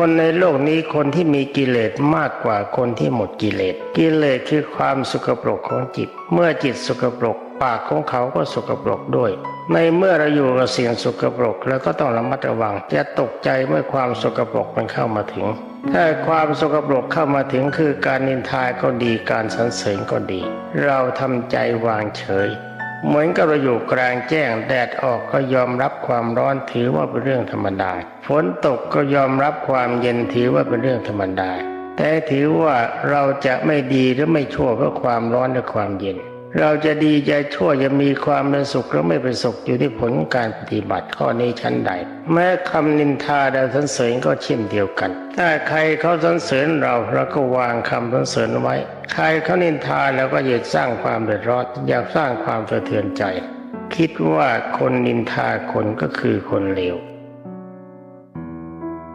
คนในโลกนี้คนที่มีกิเลสมากกว่าคนที่หมดกิเลส กิเลสคือความสุกปรกของจิต เมื่อจิตสุกปรก ปากของเขาก็สุกปรกด้วย ในเมื่อเราอยู่กับสิ่งสุกปรกแล้วก็ต้องระมัดระวังจะตกใจเมื่อความสุกปรกมันเข้ามาถึง ถ้าความสกปรกเข้ามาถึงคือการนินทาก็ดีการสรรเสริญก็ดี เราทำใจวางเฉย เหมือนกับเราอยู่กลางแจ้งแดดออกก็ยอมรับความร้อนถือว่าเป็นเรื่องธรรมดาฝนตกก็ยอมรับความเย็นถือว่าเป็นเรื่องธรรมดา แต่ถือว่าเราจะไม่ดีหรือไม่ชั่วเพราะความร้อนและความเย็น เราจะดีใจชั่วจะมีความเป็นสุขหรือไม่เป็นสุขอยู่ที่ผลการปฏิบัติข้อนี้ชั้นใด แม้คำนินทาและสรรเสริญก็เช่นเดียวกัน ถ้าใครเขาสรรเสริญเราเราก็วางคำสรรเสริญไว้ ใครเขานินทาแล้วก็อย่าสร้างความเดือดร้อนอย่าสร้างความสะเทือนใจ คิดว่าคนนินทาคนก็คือคนเลว